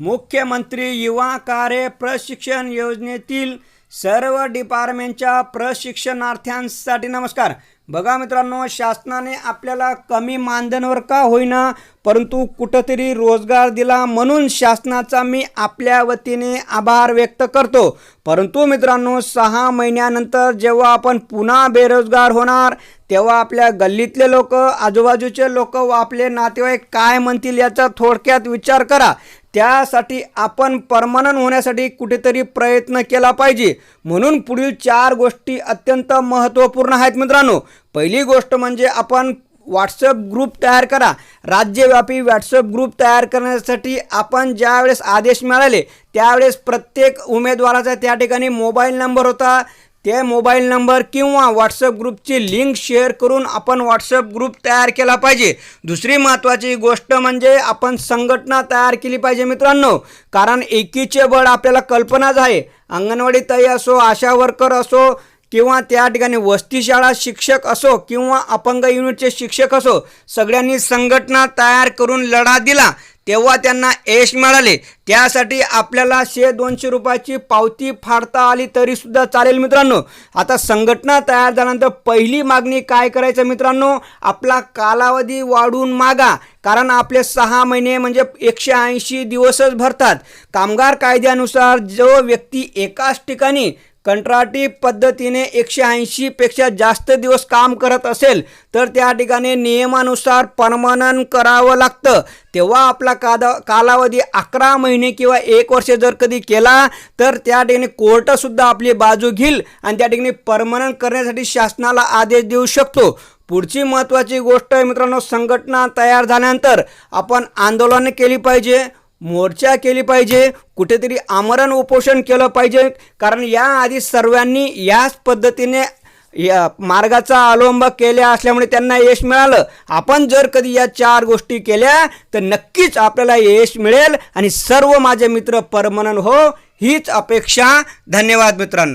मुख्यमंत्री युवा कार्य प्रशिक्षण योजनेतील सर्व डिपार्टमेंटच्या प्रशिक्षणार्थ्यांसाठी नमस्कार. बघा मित्रांनो शासनाने आपल्याला कमी मानधनवर का होईना परंतु कुठंतरी रोजगार दिला म्हणून शासनाचा मी आपल्या वतीने आभार व्यक्त करतो. परंतु मित्रांनो सहा महिन्यानंतर जेव्हा आपण पुन्हा बेरोजगार होणार तेव्हा आपल्या गल्लीतले लोक आजूबाजूचे लोक व आपले नातेवाईक काय म्हणतील याचा थोडक्यात विचार करा. त्यासाठी आपण परमनंट होण्यासाठी कुठेतरी प्रयत्न केला पाहिजे. म्हणून पुढील चार गोष्टी अत्यंत महत्त्वपूर्ण आहेत मित्रांनो. पहिली गोष्ट म्हणजे आपण व्हॉट्सअप ग्रुप तयार करा. राज्यव्यापी व्हॉट्सअप ग्रुप तयार करण्यासाठी आपण ज्यावेळेस आदेश मिळाले त्यावेळेस प्रत्येक उमेदवाराचा त्या ठिकाणी मोबाईल नंबर होता. ते मोबाईल नंबर किंवा व्हॉट्सअप ग्रुपची लिंक शेअर करून आपण व्हॉट्सअप ग्रुप तयार केला पाहिजे. दुसरी महत्त्वाची गोष्ट म्हणजे आपण संघटना तयार केली पाहिजे मित्रांनो. कारण एकीचे बळ आपल्याला कल्पनाच आहे. अंगणवाडी ताई असो आशा वर्कर असो किंवा त्या ठिकाणी वस्तीशाळा शिक्षक असो किंवा अपंग युनिटचे शिक्षक असो सगळ्यांनी संघटना तयार करून लढा दिला. तेव्हा त्यांना यश मिळाले. त्यासाठी आपल्याला शे दोनशे रुपयाची पावती फाडता आली तरीसुद्धा चालेल मित्रांनो. आता संघटना तयार झाल्यानंतर पहिली मागणी काय करायचं मित्रांनो? आपला कालावधी वाढून मागा. कारण आपले सहा महिने म्हणजे एकशे ऐंशी दिवसच भरतात. कामगार कायद्यानुसार जो व्यक्ती एकाच ठिकाणी कंत्राटी पद्धतीने एकशे ऐंशीपेक्षा जास्त दिवस काम करत असेल तर त्या ठिकाणी नियमानुसार परमनंट करावं लागतं. तेव्हा आपला कादा कालावधी अकरा महिने किंवा एक वर्ष जर कधी केला तर त्या ठिकाणी कोर्टसुद्धा आपली बाजू घेईल आणि त्या ठिकाणी परमनंट करण्यासाठी शासनाला आदेश देऊ शकतो. पुढची महत्त्वाची गोष्ट आहे मित्रांनो संघटना तयार झाल्यानंतर आपण आंदोलनं केली पाहिजे. मोर्चा केली पाहिजे कुठेतरी आमरण उपोषण केलं पाहिजे. कारण याआधी सर्वांनी याच पद्धतीने या मार्गाचा अवलंब केल्या असल्यामुळे त्यांना यश मिळालं. आपण जर कधी या चार गोष्टी केल्या तर नक्कीच आपल्याला यश मिळेल. आणि सर्व माझे मित्र परमनन हो हीच अपेक्षा. धन्यवाद मित्रांनो.